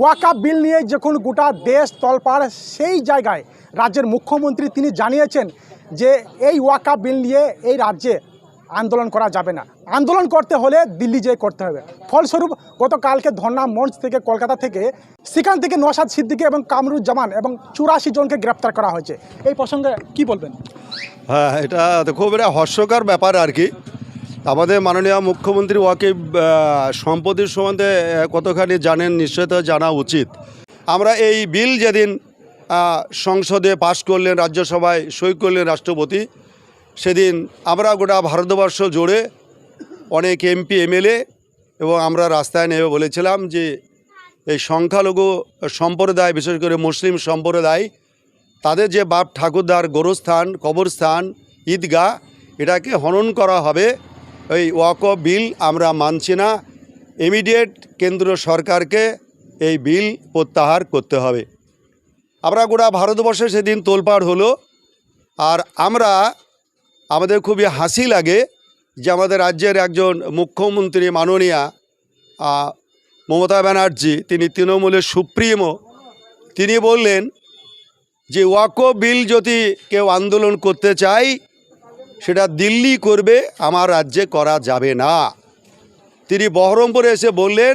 Waka বিল নিয়ে যখন গোটা দেশ তলপাড়, সেই জায়গায় রাজ্যের মুখ্যমন্ত্রী তিনি জানিয়েছেন যে এই ওয়াকা বিল নিয়ে এই রাজ্যে আন্দোলন করা যাবে না। আন্দোলন করতে হলে দিল্লি যেয়ে করতে হবে। ফলস্বরূপ গতকালকে ধর্না মঞ্চ থেকে কলকাতা থেকে সেখান থেকে নসাদ সিদ্দিকি এবং কামরুজ্জামান এবং চুরাশি জনকে গ্রেপ্তার করা হয়েছে। এই প্রসঙ্গে কি বলবেন? হ্যাঁ এটা খুব একটা হর্ষকর ব্যাপার আর কি। আমাদের মাননীয় মুখ্যমন্ত্রী ওয়াকিব আহ, সম্পত্তির সম্বন্ধে কতখানি জানেন নিশ্চয় তো জানা উচিত। আমরা এই বিল যেদিন সংসদে পাশ করলেন রাজ্যসভায় সই করলেন রাষ্ট্রপতি সেদিন আমরা গোটা ভারতবর্ষ জুড়ে অনেক এমপি এমএলএ এবং আমরা রাস্তায় নেমে বলেছিলাম যে এই সংখ্যালঘু সম্প্রদায় বিশেষ করে মুসলিম সম্প্রদায় তাদের যে বাপ ঠাকুরদার গোরস্থান কবরস্থান ঈদগাহ এটাকে হনন করা হবে। এই ওয়াক বিল আমরা মানছি না। ইমিডিয়েট কেন্দ্র সরকারকে এই বিল প্রত্যাহার করতে হবে। আমরা গোটা ভারতবর্ষে সেদিন তোলপাড় হলো আর আমরা, আমাদের খুবই হাসি লাগে যে আমাদের রাজ্যের একজন মুখ্যমন্ত্রী মাননীয়া মমতা ব্যানার্জি, তিনি তৃণমূলের সুপ্রিমো, তিনি বললেন যে ওয়াকো বিল যদি কেউ আন্দোলন করতে চায় সেটা দিল্লি করবে, আমার রাজ্যে করা যাবে না। তিনি বহরমপুরে এসে বললেন,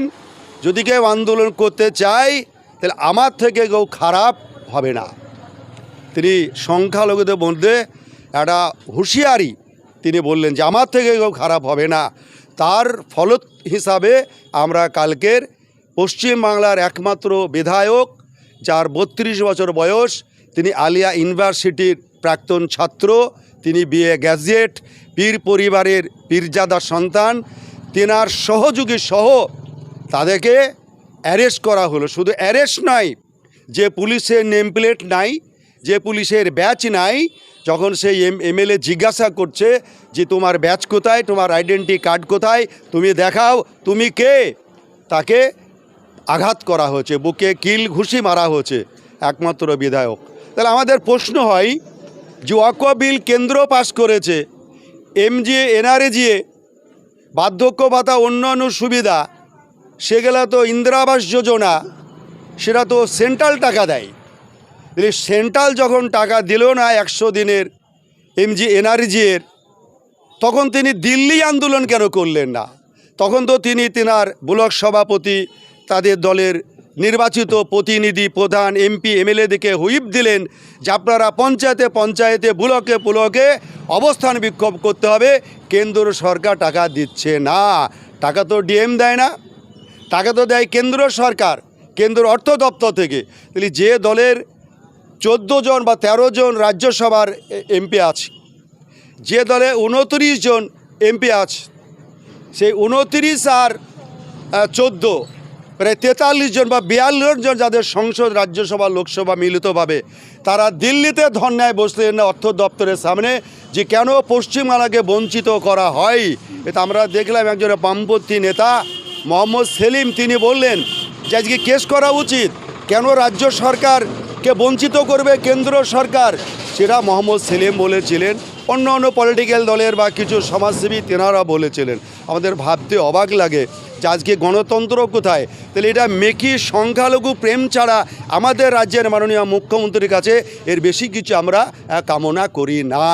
যদি কেউ আন্দোলন করতে চাই তাহলে আমার থেকে কেউ খারাপ হবে না। তিনি সংখ্যালঘুদের মধ্যে একটা হুঁশিয়ারি তিনি বললেন যে, আমার থেকে কেউ খারাপ হবে না। তার ফলত হিসাবে আমরা কালকের পশ্চিমবাংলার একমাত্র বিধায়ক, যার বত্রিশ বছর বয়স, তিনি আলিয়া ইউনিভার্সিটির প্রাক্তন ছাত্র তিনি বিএ গ্যাজেট, পীর পরিবারের পীরজাদা সন্তান, তেনার সহযোগী সহ তাদেরকে অ্যারেস্ট করা হলো। শুধু অ্যারেস্ট নয় যে পুলিশের নেম প্লেট নাই, যে পুলিশের ব্যাচ নাই, যখন সেই এম, এমএলএ জিজ্ঞাসা করছে যে তোমার ব্যাচ কোথায়, তোমার আইডেন্টি কার্ড কোথায়, তুমি দেখাও, তুমি কে? তাকে আঘাত করা হয়েছে, বুকে কিল ঘুষি মারা হয়েছে, একমাত্র বিধায়ক। তাহলে আমাদের প্রশ্ন হয় যে ওয়াক বিল কেন্দ্র পাশ করেছে এমজিএ এনআরএজিএ বার্ধক্য ভাতা, অন্যান্য সুবিধা, সেগুলো তো ইন্দিরাবাস যোজনা, সেটা তো সেন্ট্রাল টাকা দেয়। সেন্ট্রাল যখন টাকা দিল না একশো দিনের এমজি এনআরজিএর তখন তিনি দিল্লি আন্দোলন কেন করলেন না? তখন তো তিনি তেনার ব্লক সভাপতি, তাদের দলের নির্বাচিত প্রতিনিধি প্রধান এমপি এমএলএদেরকে হুইপ দিলেন যে আপনারা পঞ্চায়েতে পঞ্চায়েতে, ব্লকে ব্লকে অবস্থান বিক্ষোভ করতে হবে। কেন্দ্র সরকার টাকা দিচ্ছে না। টাকা তো ডিএম দেয় না। টাকা তো দেয় কেন্দ্র সরকার, কেন্দ্র অর্থ দপ্তর থেকে। তাহলে যে দলের চোদ্দ জন বা ১৩ জন রাজ্যসভার এমপি আছে, যে দলে উনত্রিশ জন এমপি আছে, সেই উনত্রিশ আর চোদ্দ প্রায় তেতাল্লিশ জন বা বিয়াল্লিশ জন যাদের সংসদ, রাজ্যসভা, লোকসভা মিলিতভাবে তারা দিল্লিতে ধর্নায় বসলেন অর্থ দপ্তরের সামনে যে কেন পশ্চিমবাংলাকে বঞ্চিত করা হয়। এটা আমরা দেখলাম একজন বামপন্থী নেতা মোহাম্মদ সেলিম, তিনি বললেন যে আজকে কেস করা উচিত। কেন রাজ্য সরকারকে বঞ্চিত করবে কেন্দ্র সরকার? সেটা মোহাম্মদ সেলিম বলেছিলেন। অন্য অন্য পলিটিক্যাল দলের বা কিছু সমাজসেবী তেনারা বলেছিলেন। আমাদের ভাবতে অবাক লাগে যে আজকে গণতন্ত্র কোথায়? তাহলে এটা মেকি সংখ্যালঘু প্রেম ছাড়া আমাদের রাজ্যের মাননীয় মুখ্যমন্ত্রীর কাছে এর বেশি কিছু আমরা কামনা করি না।